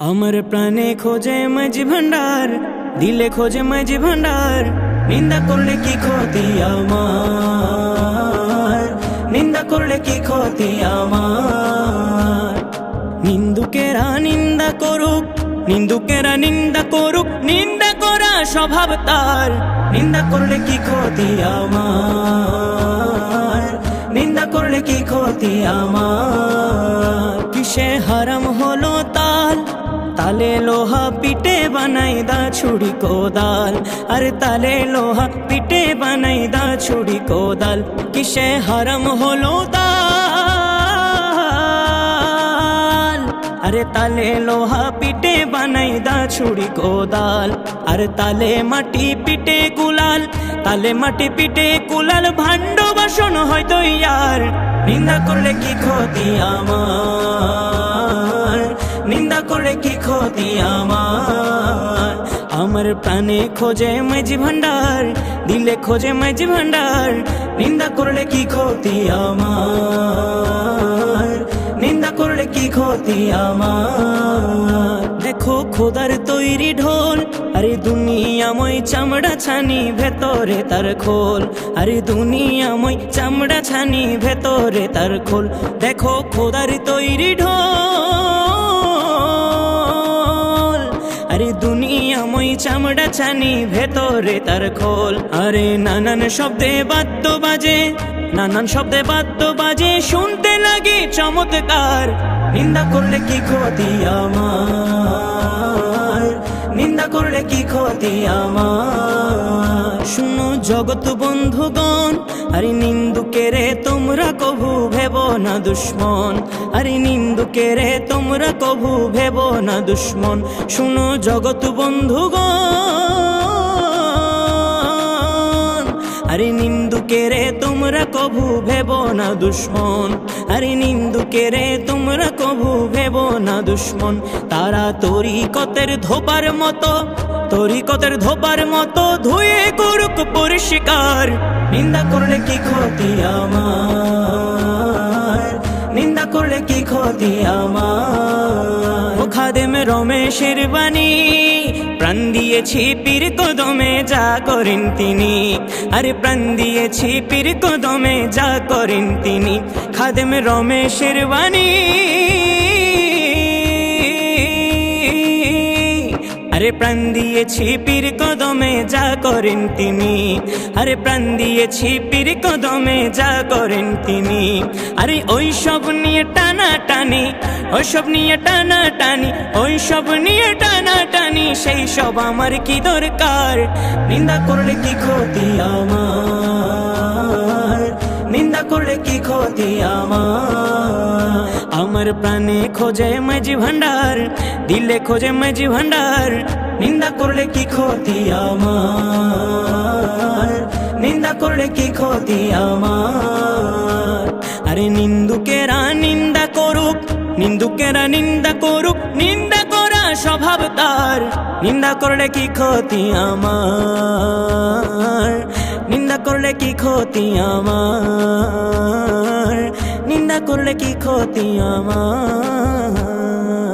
আমার প্রাণে খোঁজে মাঝি ভান্ডার দিলে খোঁজে মাঝি ভান্ডার নিন্দা করলে কি ক্ষতি আমার নিন্দা করলে কি ক্ষতি আমার নিন্দুকেরা নিন্দা করুক নিন্দুকেরা নিন্দা করুক নিন্দা করা স্বভাব তার নিন্দা করলে কি ক্ষতি আমার নিন্দা করলে কি ক্ষতি আমার কিসে হারাম হলো তাল তালে লোহা পিটে বানাই দা ছুরি কোদাল। আরে তালে লোহা পিটে বানাই দা ছুরি কোদাল। কিসে হারাম হলো তাল? আরে তালে লোহা পিটে বানাই দা ছুরি কোদাল। আরে তালে মাটি পিটে কুলাল, তালে মাটি পিটে কুলাল। ভাণ্ড বাসন হয়তো ইয়ার নিন্দা করলে কি ক্ষতি আমার? ক্ষতি আমার। আমার প্রাণে খোঁজে মাঝি ভান্ডার, দিলে খোঁজে মাঝি ভান্ডার। নিন্দা করলে কি ক্ষতি আমার? নিন্দা করলে কি ক্ষতি আমার? দেখো খোদার তৈরি ঢোল, আরে দুনিয়াময় চামড়া ছানি ভেতরে তার খোল। আরে দুনিয়াময় চামড়া ছানি ভেতরে তার খোল। দেখো খোদার তৈরি ঢোল চামড়া ছানি ভেতরে তার খোল। আরে নানান শব্দে বাদ্য বাজে, নানান শব্দে বাদ্য বাজে, শুনতে লাগে চমৎকার। নিন্দা করলে কি ক্ষতি আমার? করলে কি ক্ষতি আমার? শুনো জগৎ বন্ধুগণ আরে নিন্দুকে রে তোমরা কভু ভেব না দুশ্মন। আরে নিন্দুকে রে তোমরা কভু ভেব না দুশ্মন। শুনো জগৎ বন্ধুগণ আরে নিন্দুকে রে, তোমরা কভু ভেব না দুশ্মন? আরে নিন্দুকে রে, তোমরা কভু ভেব না দুশ্মন? তারা তরিকতের ধোপার মতো, তরিকতের ধোপার মতো ধুয়ে করুক পরিষ্কার নিন্দা করলে কি ক্ষতি আমার? নিন্দা করলে কি ক্ষতি আমার? খাদেম রমেশের বাণী। প্রাণ দিয়েছি পীর কদমে যা করেন তিনি। আরে প্রাণ দিয়েছি পীর কদমে যা করেন তিনি। খাদেম রমেশের বাণী। আরে প্রাণ দিয়েছি পীর কদমে যা করেন তিনি। আরে প্রাণ দিয়েছি পীর কদমে যা করেন তিনি। আরে ওই সব নিয়ে টানা টানি ওই সব নিয়ে টানা টানি ওই সব নিয়ে টানা সেই সব আমার কি দরকার? নিন্দা করলে কি ক্ষতি আমার? নিন্দা করলে কি ক্ষতি আমার? আমার প্রাণে খোঁজে মাঝি ভান্ডার, দিলে খোঁজে মাঝি ভান্ডার। নিন্দা করলে কি ক্ষতি আমার? নিন্দা করলে কি ক্ষতি আমার? আরে নিন্দুকেরা নিন্দা করুক, নিন্দুকেরা নিন্দা করুক, নিন্দা স্বভাব তার। নিন্দা করলে কি ক্ষতি আমার? নিন্দা করলে কি ক্ষতি আমার? নিন্দা করলে কি ক্ষতি আমার?